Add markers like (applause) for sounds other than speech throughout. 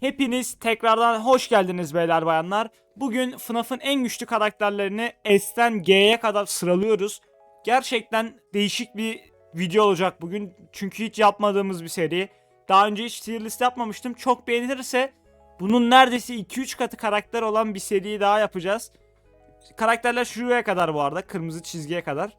Hepiniz tekrardan hoş geldiniz beyler bayanlar. Bugün FNAF'ın en güçlü karakterlerini S'ten G'ye kadar sıralıyoruz. Gerçekten değişik bir video olacak bugün. Çünkü hiç yapmadığımız bir seri. Daha önce hiç tier list yapmamıştım. Çok beğenilirse bunun neredeyse 2-3 katı karakter olan bir seri daha yapacağız. Karakterler şuraya kadar bu arada. Kırmızı çizgiye kadar.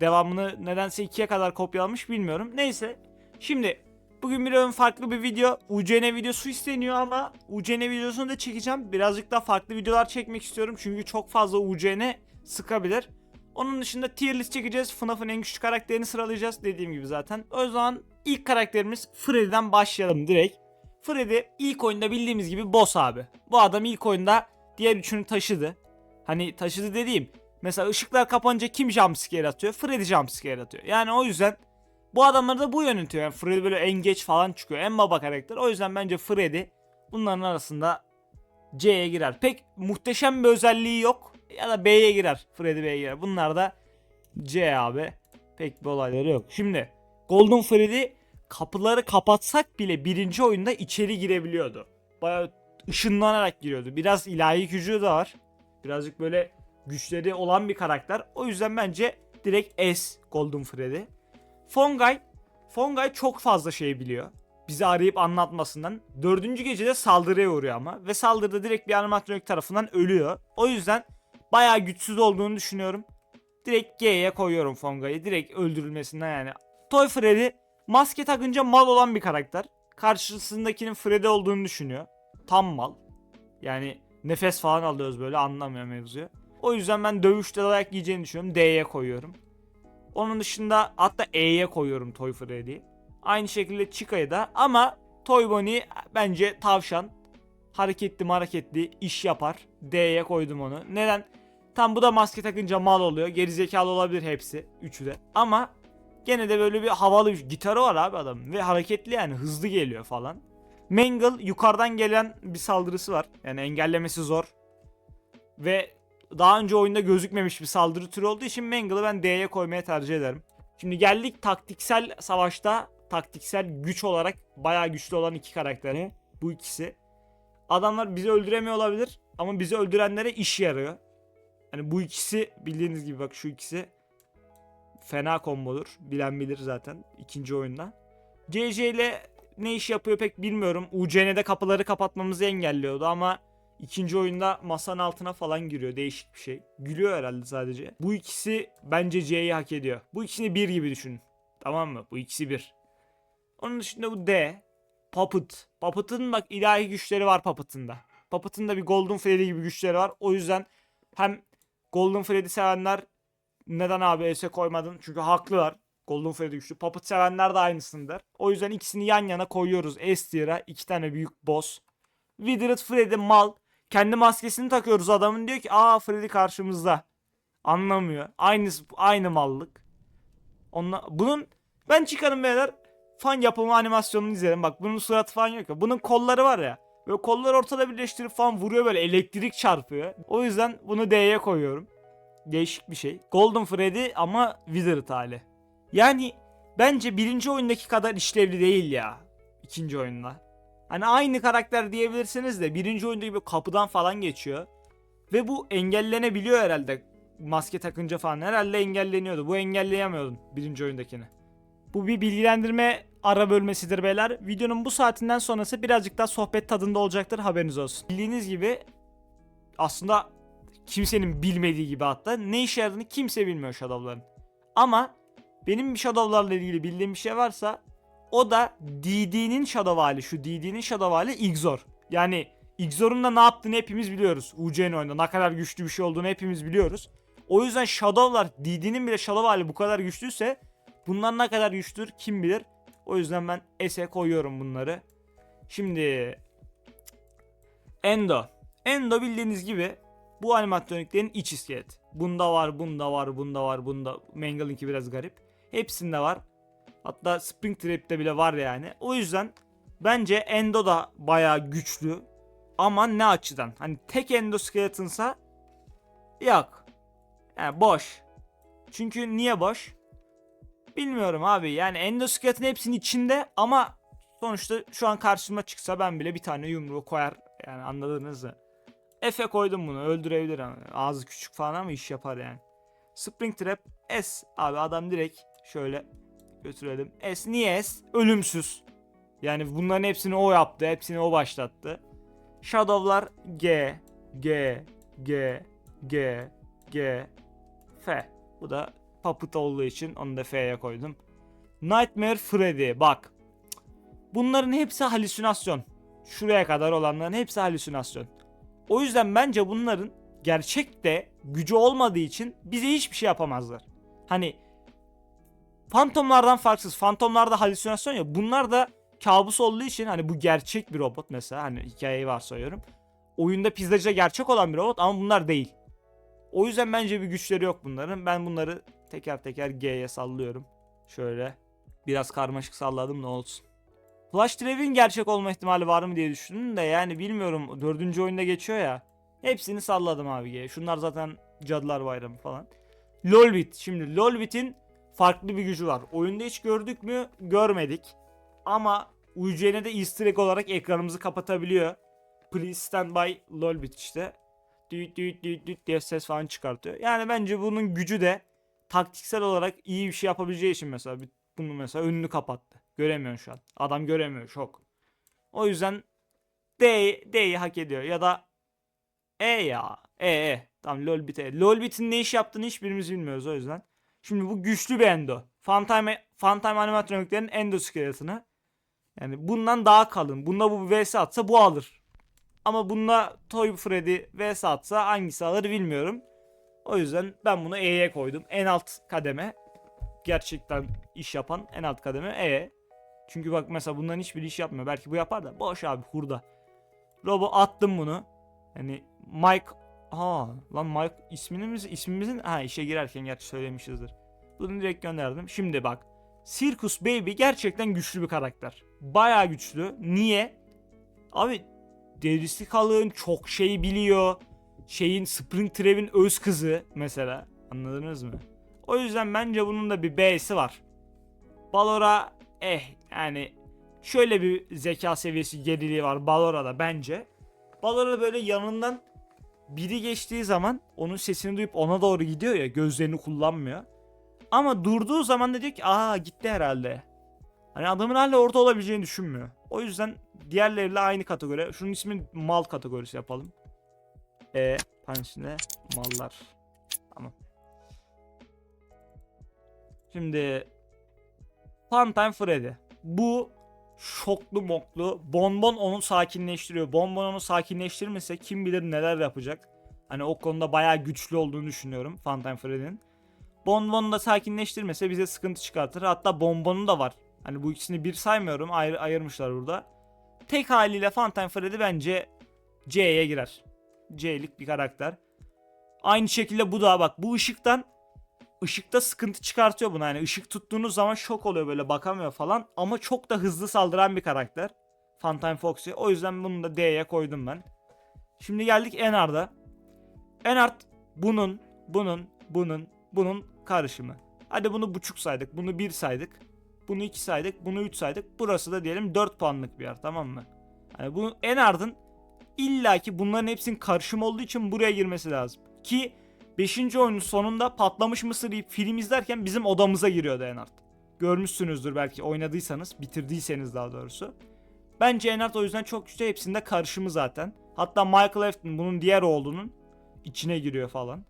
Devamını nedense 2'ye kadar kopyalamış bilmiyorum. Neyse. Şimdi Bugün bir farklı bir video. UCN videosu isteniyor ama UCN videosunu da çekeceğim. Birazcık daha farklı videolar çekmek istiyorum. Çünkü çok fazla UCN sıkabilir. Onun dışında tier list çekeceğiz. FNAF'ın en güçlü karakterini sıralayacağız. Dediğim gibi zaten. O zaman ilk karakterimiz Freddy'den başlayalım direkt. Freddy ilk oyunda bildiğimiz gibi boss abi. Bu adam ilk oyunda diğer üçünü taşıdı. Hani taşıdı dediğim. Mesela ışıklar kapanınca kim jumpscare atıyor? Freddy jumpscare atıyor. Yani o yüzden bu adamları da bu yönetiyor. Yani Freddy böyle en geç falan çıkıyor. En baba karakter. O yüzden bence Freddy bunların arasında C'ye girer. Pek muhteşem bir özelliği yok. Ya da B'ye girer. Freddy B'ye girer. Bunlar da C abi. Pek bir olayları yok. Şimdi Golden Freddy kapıları kapatsak bile birinci oyunda içeri girebiliyordu. Bayağı ışınlanarak giriyordu. Biraz ilahi gücü de var. Birazcık böyle güçleri olan bir karakter. O yüzden bence direkt S Golden Freddy. Fongay, Fongay çok fazla şey biliyor. Bizi arayıp anlatmasından. Dördüncü gecede saldırıya uğruyor ama. Ve saldırıda direkt bir animatronik tarafından ölüyor. O yüzden bayağı güçsüz olduğunu düşünüyorum. Direkt G'ye koyuyorum Fongay'ı. Direkt öldürülmesinden yani. Toy Freddy maske takınca mal olan bir karakter. Karşısındakinin Freddy olduğunu düşünüyor. Tam mal. Yani nefes falan alıyoruz böyle anlamıyor mevzuyu. O yüzden ben dövüşte dayak yiyeceğini düşünüyorum. D'ye koyuyorum. Onun dışında hatta E'ye koyuyorum Toy Freddy'yi. Aynı şekilde Chica'yı da ama Toy Bonnie bence tavşan. Hareketli hareketli iş yapar. D'ye koydum onu. Neden? Tam bu da maske takınca mal oluyor. Gerizekalı olabilir hepsi. Üçü de. Ama gene de böyle bir havalı bir gitarı var abi adam. Ve hareketli yani hızlı geliyor falan. Mangle yukarıdan gelen bir saldırısı var. Yani engellemesi zor. Ve daha önce oyunda gözükmemiş bir saldırı türü olduğu için Mangle'ı ben D'ye koymaya tercih ederim. Şimdi geldik taktiksel savaşta taktiksel güç olarak bayağı güçlü olan iki karakteri. Bu ikisi. Adamlar bizi öldüremiyor olabilir ama bizi öldürenlere iş yarıyor. Hani bu ikisi bildiğiniz gibi bak şu ikisi fena kombodur. Bilen bilir zaten ikinci oyunda. CC ile ne iş yapıyor pek bilmiyorum. UCN'de kapıları kapatmamızı engelliyordu ama İkinci oyunda masanın altına falan giriyor. Değişik bir şey. Gülüyor herhalde sadece. Bu ikisi bence C'yi hak ediyor. Bu ikisini bir gibi düşünün. Tamam mı? Bu ikisi bir. Onun dışında bu D. Puppet. Puppet'ın bak ilahi güçleri var Puppet'ın da. Puppet'ın da bir Golden Freddy gibi güçleri var. O yüzden hem Golden Freddy sevenler neden abi S'e koymadın? Çünkü haklılar. Golden Freddy güçlü. Puppet sevenler de aynısını der. O yüzden ikisini yan yana koyuyoruz S tier'a. iki tane büyük boss. Withered Freddy mal. Kendi maskesini takıyoruz adamın diyor ki aa Freddy karşımızda. Anlamıyor. Aynı aynı mallık. Onunla, bunun ben çıkarım beyler fan yapımı animasyonunu izlerim. Bak bunun suratı falan yok ya. Bunun kolları var ya. Böyle kolları ortada birleştirip falan vuruyor böyle elektrik çarpıyor. O yüzden bunu D'ye koyuyorum. Değişik bir şey. Golden Freddy ama Withered hali. Yani bence birinci oyundaki kadar işlevli değil ya. ikinci oyunda. Hani aynı karakter diyebilirsiniz de birinci oyunda gibi kapıdan falan geçiyor. Ve bu engellenebiliyor herhalde. Maske takınca falan herhalde engelleniyordu. Bu engelleyemiyordun birinci oyundakini. Bu bir bilgilendirme ara bölmesidir beyler. Videonun bu saatinden sonrası birazcık daha sohbet tadında olacaktır haberiniz olsun. Bildiğiniz gibi aslında kimsenin bilmediği gibi hatta ne işe yaradığını kimse bilmiyor Shadow'ların. Ama benim Shadow'larla ilgili bildiğim bir şey varsa o da DD'nin Shadow hali. Şu DD'nin Shadow hali Igzor. Yani Igzor'un da ne yaptığını hepimiz biliyoruz. UCN oyunda ne kadar güçlü bir şey olduğunu hepimiz biliyoruz. O yüzden Shadow'lar DD'nin bile Shadow hali bu kadar güçlüyse bunlar ne kadar güçlüdür kim bilir. O yüzden ben S'e koyuyorum bunları. Şimdi Endo. Endo bildiğiniz gibi bu animatroniklerin iç iskelet. Bunda var, bunda var, bunda var, bunda. Mangle'ınki biraz garip. Hepsinde var. Hatta Springtrap'te bile var yani. O yüzden bence Endo da bayağı güçlü. Ama ne açıdan? Hani tek endoskeletınsa yok. Yani boş. Çünkü niye boş? Bilmiyorum abi. Yani endoskeletin hepsinin içinde ama Sonuçta şu an karşıma çıksa ben bile bir tane yumruğu koyar. Yani anladınız mı? Efe koydum bunu öldürebilir ama. Ağzı küçük falan ama iş yapar yani. Spring Trap S. Abi adam direkt şöyle götürelim. S niye S? Ölümsüz. Yani bunların hepsini o yaptı. Hepsini o başlattı. Shadow'lar G, G, G, G, G, F. Bu da Puppet olduğu için onu da F'ye koydum. Nightmare Freddy bak. Bunların hepsi halüsinasyon. Şuraya kadar olanların hepsi halüsinasyon. O yüzden bence bunların gerçekte gücü olmadığı için bize hiçbir şey yapamazlar. Hani fantomlardan farksız. Fantomlarda halüsinasyon ya. Bunlar da kabus olduğu için hani bu gerçek bir robot mesela hani hikayeyi varsayıyorum. Oyunda pizzacıda gerçek olan bir robot ama bunlar değil. O yüzden bence bir güçleri yok bunların. Ben bunları teker teker G'ye sallıyorum. Şöyle biraz karmaşık salladım ne olsun. Flash Trap'in gerçek olma ihtimali var mı diye düşündüm de yani bilmiyorum. Dördüncü oyunda geçiyor ya. Hepsini salladım abi G'ye. Şunlar zaten Cadılar Bayramı falan. Lolbit. Şimdi Lolbit'in farklı bir gücü var. Oyunda hiç gördük mü? Görmedik. Ama UC'ne de easter egg olarak ekranımızı kapatabiliyor. Please stand by Lolbit işte. Düt düt düt düt diye ses falan çıkartıyor. Yani bence bunun gücü de taktiksel olarak iyi bir şey yapabileceği için mesela bunu mesela önünü kapattı. Göremiyor şu an. Adam göremiyor şok. O yüzden D D'yi hak ediyor ya da E ya. E E. Tamam Lolbit E. Lolbit'in ne iş yaptığını hiçbirimiz bilmiyoruz o yüzden. Şimdi bu güçlü bir endo. Funtime, Funtime animatroniklerin endoskeletini. Yani bundan daha kalın. Bunda bu vs atsa bu alır. Ama bunda Toy Freddy vs atsa hangisi alır bilmiyorum. O yüzden ben bunu E'ye koydum. En alt kademe. Gerçekten iş yapan en alt kademe E. Çünkü bak mesela bundan hiçbir iş yapmıyor. Belki bu yapar da boş abi hurda. Robo attım bunu. Hani Mike Ha lan Mike ismimiz ismimizin ha işe girerken gerçi söylemişizdir. Bunu direkt gönderdim. Şimdi bak. Circus Baby gerçekten güçlü bir karakter. Baya güçlü. Niye? Abi derisi kalın, çok şey biliyor. Şeyin Spring Trap'in öz kızı mesela. Anladınız mı? O yüzden bence bunun da bir B'si var. Balora eh yani şöyle bir zeka seviyesi geriliği var Balora'da bence. Balora böyle yanından biri geçtiği zaman onun sesini duyup ona doğru gidiyor ya gözlerini kullanmıyor. Ama durduğu zaman da diyor ki aa gitti herhalde. Hani adamın hala orada olabileceğini düşünmüyor. O yüzden diğerleriyle aynı kategori. Şunun ismini mal kategorisi yapalım. E pansine mallar. Tamam. Şimdi Funtime Freddy. Bu şoklu moklu. Bonbon onu sakinleştiriyor. Bonbon onu sakinleştirmese kim bilir neler yapacak. Hani o konuda bayağı güçlü olduğunu düşünüyorum Funtime Freddy'nin. Bonbon'u da sakinleştirmese bize sıkıntı çıkartır. Hatta Bonbon'u da var. Hani bu ikisini bir saymıyorum. Ayrı, ayırmışlar burada. Tek haliyle Funtime Freddy bence C'ye girer. C'lik bir karakter. Aynı şekilde bu da bak bu ışıktan ışıkta sıkıntı çıkartıyor buna. Yani ışık tuttuğunuz zaman şok oluyor böyle bakamıyor falan. Ama çok da hızlı saldıran bir karakter. Funtime Foxy. O yüzden bunu da D'ye koydum ben. Şimdi geldik Enard'a. Enard bunun, bunun, bunun, bunun karışımı. Hadi bunu buçuk saydık. Bunu bir saydık. Bunu iki saydık. Bunu üç saydık. Burası da diyelim 4 puanlık bir yer tamam mı? Yani bu Enard'ın illaki bunların hepsinin karışımı olduğu için buraya girmesi lazım. Ki 5. oyunun sonunda patlamış mısır yiyip film izlerken bizim odamıza giriyordu Enard. Görmüşsünüzdür belki oynadıysanız, bitirdiyseniz daha doğrusu. Bence Enard o yüzden çok güçlü hepsinde karışımı zaten. Hatta Michael Afton bunun diğer oğlunun içine giriyor falan.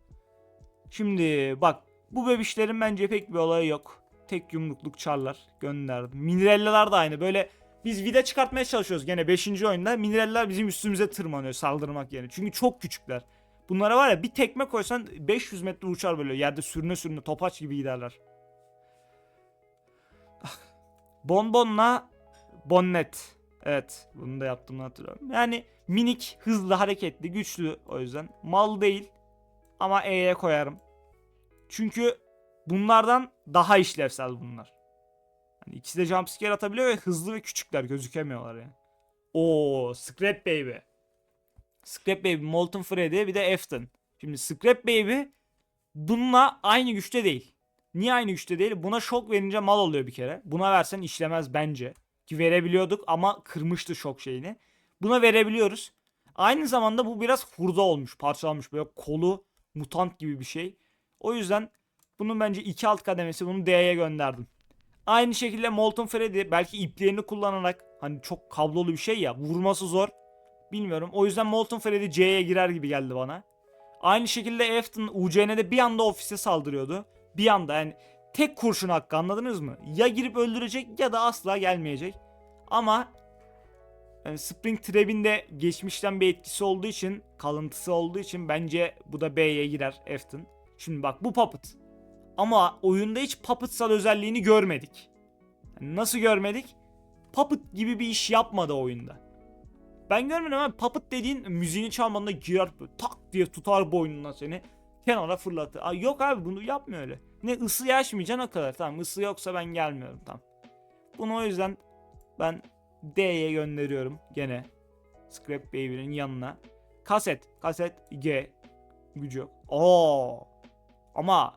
Şimdi bak bu bebişlerin bence pek bir olayı yok. Tek yumrukluk çarlar gönderdim. Minirelliler de aynı böyle biz vida çıkartmaya çalışıyoruz gene 5. oyunda. Minirelliler bizim üstümüze tırmanıyor saldırmak yerine. Çünkü çok küçükler. Bunlara var ya bir tekme koysan 500 metre uçar böyle yerde sürüne sürüne topaç gibi giderler. (laughs) Bonbonla Bonnet. Evet bunu da yaptığımı hatırlıyorum. Yani minik, hızlı, hareketli, güçlü o yüzden. Mal değil ama E'ye koyarım. Çünkü bunlardan daha işlevsel bunlar. Hani ikisi de jumpscare atabiliyor ve hızlı ve küçükler gözükemiyorlar yani. Oo, Scrap Baby. Scrap Baby, Molten Freddy bir de Afton. Şimdi Scrap Baby bununla aynı güçte değil. Niye aynı güçte değil? Buna şok verince mal oluyor bir kere. Buna versen işlemez bence. Ki verebiliyorduk ama kırmıştı şok şeyini. Buna verebiliyoruz. Aynı zamanda bu biraz hurda olmuş, parçalanmış. Böyle kolu mutant gibi bir şey. O yüzden bunun bence iki alt kademesi bunu D'ye gönderdim. Aynı şekilde Molten Freddy belki iplerini kullanarak hani çok kablolu bir şey ya vurması zor. Bilmiyorum. O yüzden Molten Freddy C'ye girer gibi geldi bana. Aynı şekilde Afton UCN'de bir anda ofise saldırıyordu. Bir anda yani tek kurşun hakkı anladınız mı? Ya girip öldürecek ya da asla gelmeyecek. Ama yani Spring Trap'in de geçmişten bir etkisi olduğu için, kalıntısı olduğu için bence bu da B'ye girer Afton. Şimdi bak bu Puppet. Ama oyunda hiç Puppetsal özelliğini görmedik. Yani nasıl görmedik? Puppet gibi bir iş yapmadı oyunda. Ben görmedim ama Puppet dediğin müziğini çalmanına girer tak diye tutar boynundan seni. Kenara fırlatır. Aa, yok abi bunu yapmıyor öyle. Ne ısı yaşmayacaksın o kadar. Tamam ısı yoksa ben gelmiyorum tamam. Bunu o yüzden ben D'ye gönderiyorum gene. Scrap Baby'nin yanına. Kaset. Kaset G. Gücü yok. Oo. Ama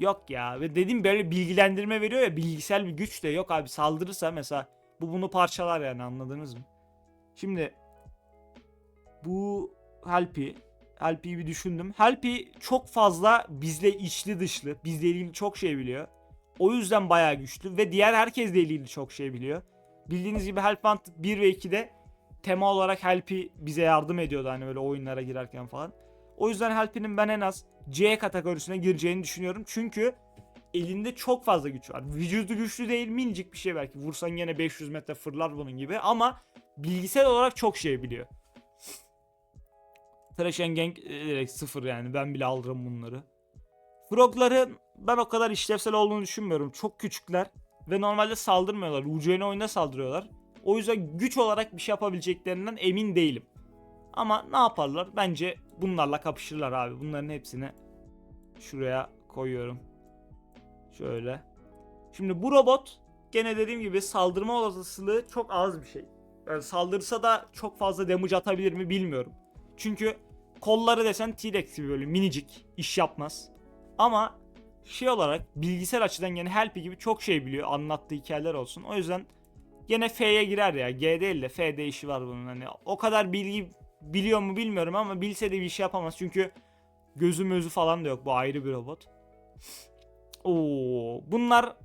yok ya. Ve dediğim böyle bilgilendirme veriyor ya bilgisel bir güç de yok abi. Saldırırsa mesela bu bunu parçalar yani anladınız mı? Şimdi bu Help'i Help'i bir düşündüm. Help'i çok fazla bizle içli dışlı. Bizle ilgili çok şey biliyor. O yüzden bayağı güçlü ve diğer herkesle ilgili çok şey biliyor. Bildiğiniz gibi Help Hunt 1 ve 2'de tema olarak Help'i bize yardım ediyordu hani böyle oyunlara girerken falan. O yüzden Help'inin ben en az C kategorisine gireceğini düşünüyorum. Çünkü elinde çok fazla güç var. Vücudu güçlü değil minicik bir şey belki. Vursan yine 500 metre fırlar bunun gibi ama bilgisayar olarak çok şey biliyor. Trash Gang e, direkt sıfır yani. Ben bile alırım bunları. Frogların ben o kadar işlevsel olduğunu düşünmüyorum. Çok küçükler ve normalde saldırmıyorlar. UCN oyunda saldırıyorlar. O yüzden güç olarak bir şey yapabileceklerinden emin değilim. Ama ne yaparlar? Bence bunlarla kapışırlar abi. Bunların hepsini şuraya koyuyorum. Şöyle. Şimdi bu robot gene dediğim gibi saldırma olasılığı çok az bir şey. Yani saldırsa da çok fazla damage atabilir mi bilmiyorum. Çünkü kolları desen T-Rex gibi böyle minicik iş yapmaz. Ama şey olarak bilgisayar açıdan gene Help gibi çok şey biliyor anlattığı hikayeler olsun. O yüzden gene F'ye girer ya. G değil de F işi var bunun. Hani o kadar bilgi biliyor mu bilmiyorum ama bilse de bir şey yapamaz. Çünkü gözü mözü falan da yok. Bu ayrı bir robot. Oo, bunlar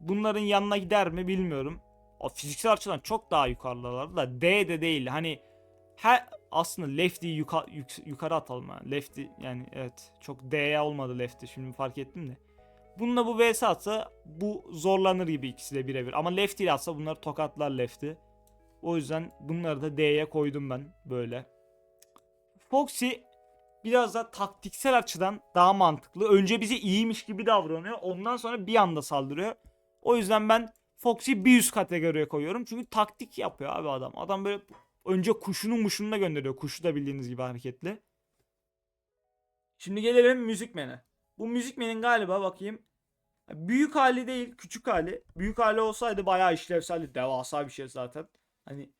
bunların yanına gider mi bilmiyorum. O fiziksel açıdan çok daha yukarıdalar da D de değil. Hani her aslında lefty yuka, yuk- yukarı atalım ha. Lefty yani evet çok D'ye olmadı lefty şimdi fark ettim de. Bununla bu vs atsa bu zorlanır gibi ikisi de birebir. Ama lefty ile atsa bunlar tokatlar lefty. O yüzden bunları da D'ye koydum ben böyle. Foxy biraz da taktiksel açıdan daha mantıklı. Önce bize iyiymiş gibi davranıyor. Ondan sonra bir anda saldırıyor. O yüzden ben Foxy bir üst kategoriye koyuyorum. Çünkü taktik yapıyor abi adam. Adam böyle önce kuşunu muşunu da gönderiyor. Kuşu da bildiğiniz gibi hareketli. Şimdi gelelim müzikmene. Bu müzikmenin galiba bakayım. Büyük hali değil küçük hali. Büyük hali olsaydı bayağı işlevseldi. Devasa bir şey zaten. Hani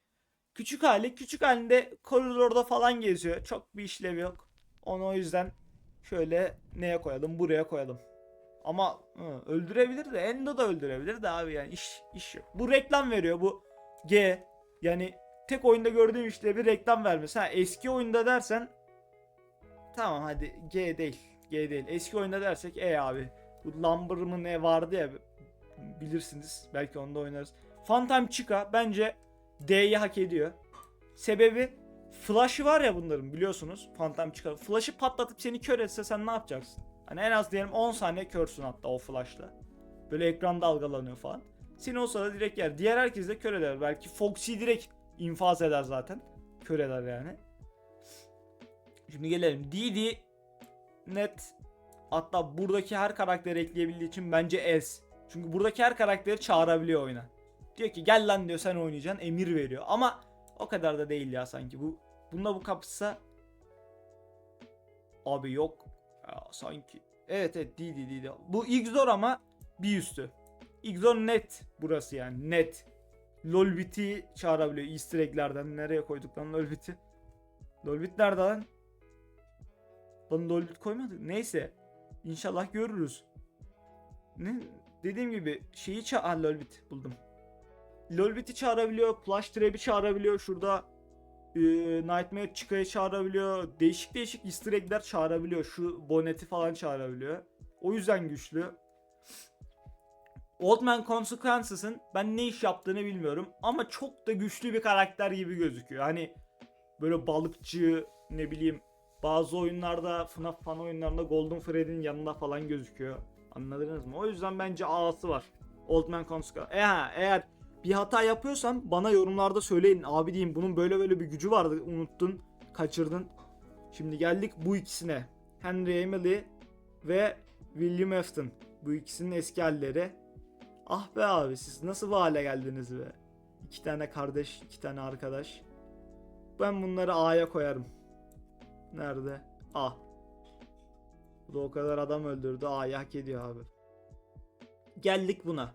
küçük hali küçük halinde koridorda falan geziyor. Çok bir işlevi yok. Onu o yüzden şöyle neye koyalım? Buraya koyalım. Ama hı, öldürebilir de Endo da öldürebilir de abi yani iş iş yok. Bu reklam veriyor bu G. Yani tek oyunda gördüğüm işte bir reklam vermesi. Ha eski oyunda dersen tamam hadi G değil. G değil. Eski oyunda dersek E abi. Bu Lumber mı ne vardı ya bilirsiniz. Belki onda oynarız. Phantom Chica bence D'yi hak ediyor. Sebebi Flash'ı var ya bunların biliyorsunuz. Phantom Chica. Flash'ı patlatıp seni kör etse sen ne yapacaksın? Hani en az diyelim 10 saniye körsün hatta o flash'la. Böyle ekran dalgalanıyor falan. Seni olsa da direkt yer. Diğer herkes de kör eder. Belki Foxy direkt infaz eder zaten. Kör eder yani. Şimdi gelelim. Didi net hatta buradaki her karakteri ekleyebildiği için bence S. Çünkü buradaki her karakteri çağırabiliyor oyuna. Diyor ki gel lan diyor sen oynayacaksın emir veriyor. Ama o kadar da değil ya sanki. Bu bunda bu kapışsa Abi yok. Ya, sanki. Evet evet değil değil. Bu Xor ama bir üstü. Xor net burası yani net. Lolbit'i çağırabiliyor easter egg'lerden. Nereye koyduk lan Lolbit'i? Lolbit nerede lan? Lan Lolbit koymadık. Neyse. İnşallah görürüz. Ne? Dediğim gibi şeyi ça... Ah Lolbit buldum. Lolbit'i çağırabiliyor, Plush Trap'i çağırabiliyor. Şurada e, Nightmare Chica'yı çağırabiliyor. Değişik değişik easter egg'ler çağırabiliyor. Şu Bonnet'i falan çağırabiliyor. O yüzden güçlü. Old Man Consequences'ın ben ne iş yaptığını bilmiyorum ama çok da güçlü bir karakter gibi gözüküyor. Hani böyle balıkçı ne bileyim bazı oyunlarda FNAF fan oyunlarında Golden Freddy'nin yanında falan gözüküyor. Anladınız mı? O yüzden bence A'sı var. Old Man Consequence. Eğer, eğer bir hata yapıyorsam bana yorumlarda söyleyin. Abi diyeyim bunun böyle böyle bir gücü vardı unuttun, kaçırdın. Şimdi geldik bu ikisine. Henry Emily ve William Afton. Bu ikisinin eski halleri. Ah be abi siz nasıl bu hale geldiniz be? İki tane kardeş, iki tane arkadaş. Ben bunları A'ya koyarım. Nerede? A. Bu da o kadar adam öldürdü. A'yı hak ediyor abi. Geldik buna.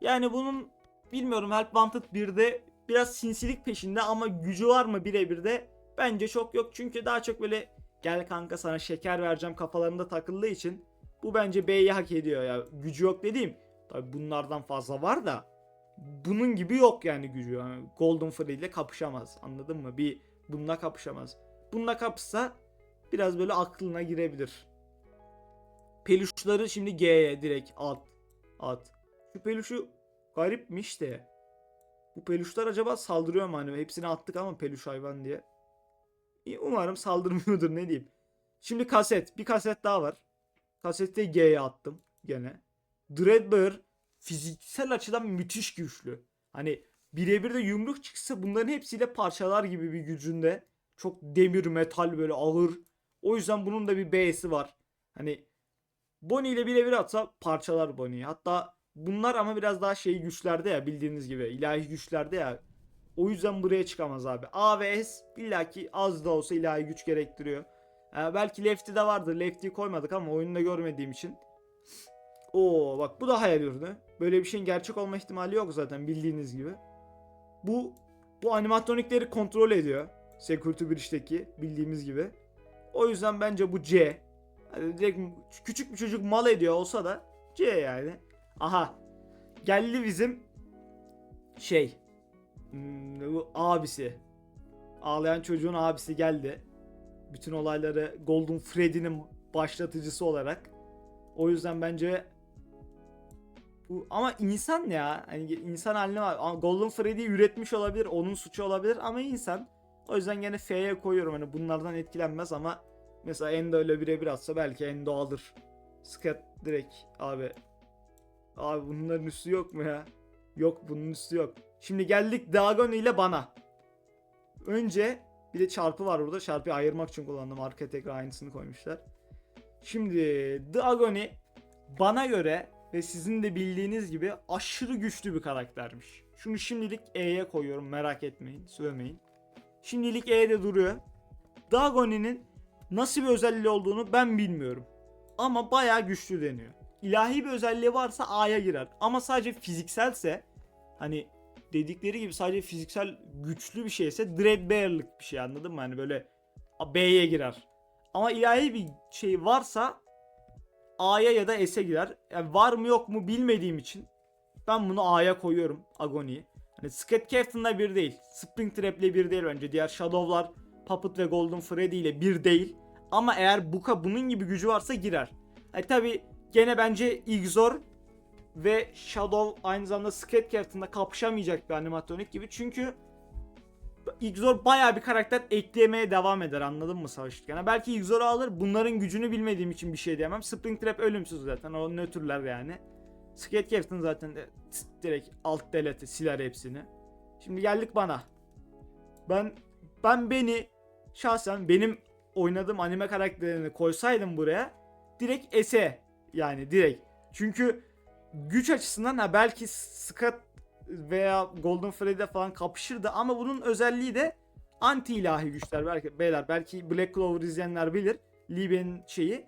Yani bunun bilmiyorum Help Wanted 1'de biraz sinsilik peşinde ama gücü var mı birebir de bence çok yok. Çünkü daha çok böyle gel kanka sana şeker vereceğim kafalarında takıldığı için bu bence B'yi hak ediyor ya. Gücü yok dediğim tabi bunlardan fazla var da bunun gibi yok yani gücü. Yani Golden Freddy ile kapışamaz. Anladın mı? Bir bununla kapışamaz. Bununla kapışsa biraz böyle aklına girebilir. Peluşları şimdi G'ye direkt at. At. Şu peluşu garipmiş de. Bu peluşlar acaba saldırıyor mu hani? Hepsini attık ama peluş hayvan diye. Umarım saldırmıyordur ne diyeyim. Şimdi kaset. Bir kaset daha var. Kaseti G'ye attım gene. Dreadbear fiziksel açıdan müthiş güçlü. Hani birebir de yumruk çıksa bunların hepsiyle parçalar gibi bir gücünde. Çok demir, metal böyle ağır. O yüzden bunun da bir B'si var. Hani Bonnie ile birebir atsa parçalar Bonnie'yi. Hatta bunlar ama biraz daha şey güçlerde ya bildiğiniz gibi. ilahi güçlerde ya. O yüzden buraya çıkamaz abi. A ve S illaki az da olsa ilahi güç gerektiriyor. Ee, belki Lefty'de vardır. Lefty'yi koymadık ama oyunda görmediğim için. Oo bak bu da hayal ürünü. Böyle bir şeyin gerçek olma ihtimali yok zaten bildiğiniz gibi. Bu bu animatronikleri kontrol ediyor. Security Breach'teki bildiğimiz gibi. O yüzden bence bu C. Hani direkt küçük bir çocuk mal ediyor olsa da C yani. Aha. Geldi bizim şey. Hmm, bu abisi. Ağlayan çocuğun abisi geldi. Bütün olayları Golden Freddy'nin başlatıcısı olarak. O yüzden bence ama insan ya. Hani insan haline var. Golden Freddy'yi üretmiş olabilir. Onun suçu olabilir ama insan. O yüzden gene F'ye koyuyorum. Hani bunlardan etkilenmez ama mesela Endo ile birebir atsa belki Endo alır. Skat direkt abi. Abi bunların üstü yok mu ya? Yok bunun üstü yok. Şimdi geldik Dagon ile bana. Önce bir de çarpı var burada. Çarpıyı ayırmak için kullandım. Arka tekrar aynısını koymuşlar. Şimdi The Agony bana göre ve sizin de bildiğiniz gibi aşırı güçlü bir karaktermiş. Şunu şimdilik E'ye koyuyorum merak etmeyin söylemeyin. Şimdilik E'de duruyor. The Agony'nin nasıl bir özelliği olduğunu ben bilmiyorum. Ama bayağı güçlü deniyor. İlahi bir özelliği varsa A'ya girer. Ama sadece fizikselse hani dedikleri gibi sadece fiziksel güçlü bir şeyse Dreadbear'lık bir şey anladın mı? Hani böyle B'ye girer. Ama ilahi bir şey varsa A'ya ya da S'e girer. Yani var mı yok mu bilmediğim için ben bunu A'ya koyuyorum Agony'yi. Hani Scat Captain'la bir değil. Springtrap'le bir değil bence. Diğer Shadow'lar Puppet ve Golden Freddy ile bir değil. Ama eğer Buka bunun gibi gücü varsa girer. E tabi gene bence Igzor ve Shadow aynı zamanda Scat Captain'la kapışamayacak bir animatronik gibi. Çünkü Igzor baya bir karakter eklemeye devam eder anladın mı savaşırken? Belki Igzor'u alır bunların gücünü bilmediğim için bir şey diyemem. Springtrap ölümsüz zaten o nötrler yani. Scat Captain zaten de direkt alt delete siler hepsini. Şimdi geldik bana. Ben ben beni şahsen benim oynadığım anime karakterini koysaydım buraya direkt S'e yani direkt. Çünkü güç açısından ha belki Scott veya Golden Freddy falan kapışırdı ama bunun özelliği de anti ilahi güçler. Belki beyler belki Black Clover izleyenler bilir. Libya'nın şeyi.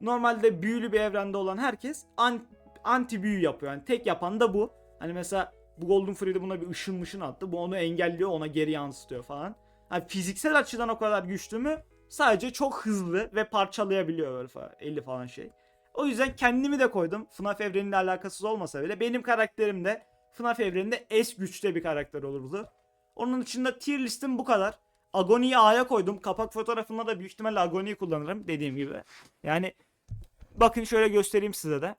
Normalde büyülü bir evrende olan herkes an- anti büyü yapıyor. Yani tek yapan da bu. Hani mesela bu Golden Freddy buna bir ışın mışın attı. Bu onu engelliyor ona geri yansıtıyor falan. Yani fiziksel açıdan o kadar güçlü mü? Sadece çok hızlı ve parçalayabiliyor böyle falan 50 falan şey. O yüzden kendimi de koydum. FNAF evreniyle alakasız olmasa bile benim karakterim de FNAF evreninde S güçte bir karakter olurdu. Onun dışında tier listim bu kadar. Agoni'yi A'ya koydum. Kapak fotoğrafında da büyük ihtimalle Agoni'yi kullanırım dediğim gibi. Yani bakın şöyle göstereyim size de.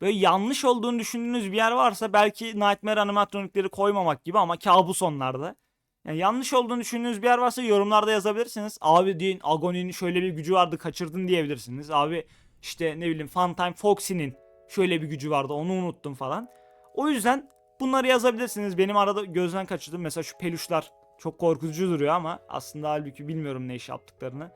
Böyle yanlış olduğunu düşündüğünüz bir yer varsa belki Nightmare animatronikleri koymamak gibi ama kabus onlarda. Yani yanlış olduğunu düşündüğünüz bir yer varsa yorumlarda yazabilirsiniz. Abi deyin Agoni'nin şöyle bir gücü vardı kaçırdın diyebilirsiniz. Abi işte ne bileyim Funtime Foxy'nin şöyle bir gücü vardı onu unuttum falan. O yüzden bunları yazabilirsiniz. Benim arada gözden kaçırdım. Mesela şu peluşlar çok korkutucu duruyor ama aslında halbuki bilmiyorum ne iş yaptıklarını.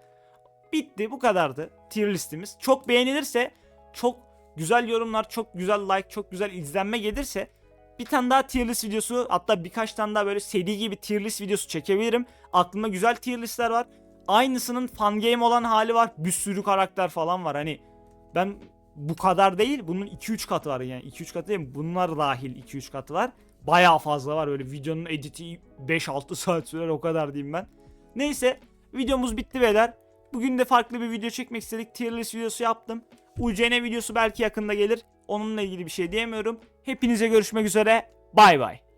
Bitti bu kadardı tier listimiz. Çok beğenilirse çok güzel yorumlar, çok güzel like, çok güzel izlenme gelirse bir tane daha tier list videosu hatta birkaç tane daha böyle seri gibi tier list videosu çekebilirim. Aklımda güzel tier listler var. Aynısının fan game olan hali var. Bir sürü karakter falan var. Hani ben bu kadar değil. Bunun 2-3 katı var yani. 2-3 katı değil? Bunlar dahil 2-3 katı var. Bayağı fazla var. Öyle videonun editi 5-6 (laughs) saat sürer o kadar diyeyim ben. Neyse videomuz bitti beyler. Bugün de farklı bir video çekmek istedik. Tier list videosu yaptım. UCN videosu belki yakında gelir. Onunla ilgili bir şey diyemiyorum. Hepinize görüşmek üzere. Bay bay.